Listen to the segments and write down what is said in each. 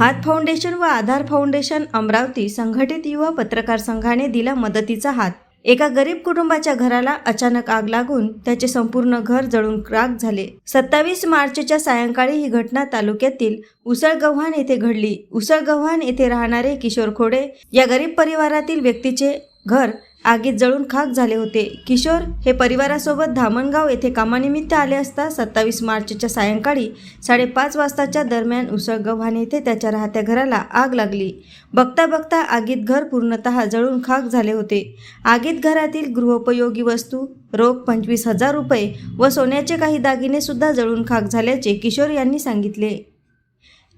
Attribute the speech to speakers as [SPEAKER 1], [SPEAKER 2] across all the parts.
[SPEAKER 1] हात फाउंडेशन व आधार फाउंडेशन अमरावती संघटित युवा पत्रकार संघाने दिला मदतीचा हात. एका गरीब कुटुंबाच्या घराला अचानक आग लागून त्याचे संपूर्ण घर जळून राख झाले. सत्तावीस मार्चच्या सायंकाळी ही घटना तालुक्यातील उसळगव्हाण येथे घडली. उसळगव्हाण येथे राहणारे किशोर खोडे या गरीब परिवारातील व्यक्तीचे घर आगीत जळून खाक झाले होते. किशोर हे परिवारासोबत धामणगाव येथे कामानिमित्त आले असता सत्तावीस मार्चच्या सायंकाळी साडेपाच वाजताच्या दरम्यान उसळगव्हाण येथे त्याच्या राहत्या घराला आग लागली. बघता बघता आगीत घर पूर्णतः जळून खाक झाले होते. आगीत घरातील गृहोपयोगी वस्तू रोख पंचवीस हजार रुपये व सोन्याचे काही दागिने सुद्धा जळून खाक झाल्याचे किशोर यांनी सांगितले.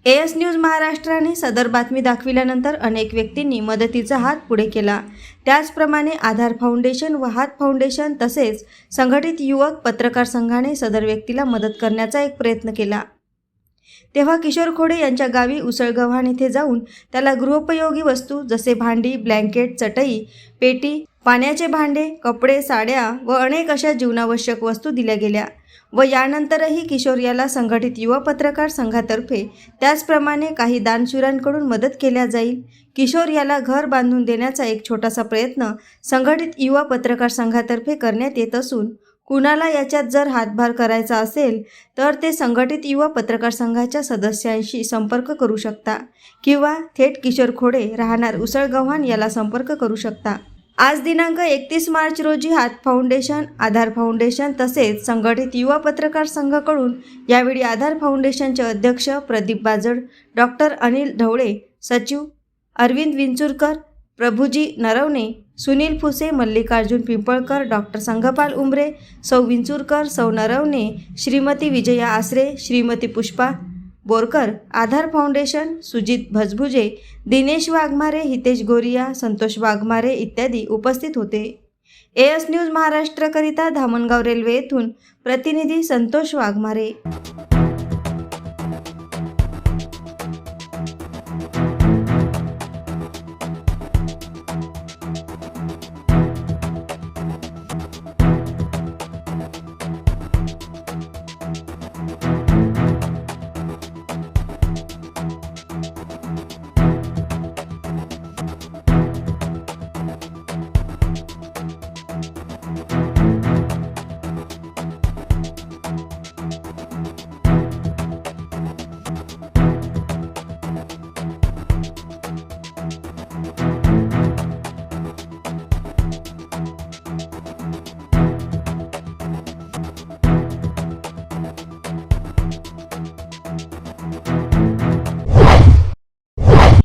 [SPEAKER 1] एस न्यूज महाराष्ट्राने सदर बातमी दाखविल्यानंतर अनेक व्यक्तींनी मदतीचा हात पुढे केला. त्याचप्रमाणे आधार फाउंडेशन व हात फाउंडेशन तसेच संघटित युवक पत्रकार संघाने सदर व्यक्तीला मदत करण्याचा एक प्रयत्न केला. तेव्हा किशोर खोडे यांच्या गावी उसळगव्हाण येथे जाऊन त्याला गृहोपयोगी वस्तू जसे भांडी ब्लँकेट चटई पेटी पाण्याचे भांडे कपडे साड्या व अनेक अशा जीवनावश्यक वस्तू दिल्या गेल्या. व यानंतरही किशोर याला संघटित युवा पत्रकार संघातर्फे त्याचप्रमाणे काही दानशूरांकडून मदत केल्या जाईल. किशोर याला घर बांधून देण्याचा एक छोटासा प्रयत्न संघटित युवा पत्रकार संघातर्फे करण्यात येत असून कुणाला याच्यात जर हातभार करायचा असेल तर ते संघटित युवा पत्रकार संघाच्या सदस्यांशी संपर्क करू शकता किंवा थेट किशोर खोडे राहणार उसळगव्हाण याला संपर्क करू शकता. आज दिनांक एकतीस मार्च रोजी हात फाउंडेशन आधार फाउंडेशन तसेच संघटित युवा पत्रकार संघाकडून यावेळी आधार फाउंडेशनचे अध्यक्ष प्रदीप बाजड डॉक्टर अनिल ढवळे सचिव अरविंद विंचुरकर प्रभुजी नरवणे सुनील फुसे मल्लिकार्जुन पिंपळकर डॉक्टर संघपाल उंबरे सौ विंचुरकर सौ नरवणे श्रीमती विजया आसरे श्रीमती पुष्पा बोरकर आधार फाउंडेशन सुजित भजभुजे दिनेश वाघमारे हितेश गोरिया संतोष वाघमारे इत्यादी उपस्थित होते. एएस न्यूज महाराष्ट्रकरिता धामणगाव रेल्वे येथून प्रतिनिधी संतोष वाघमारे.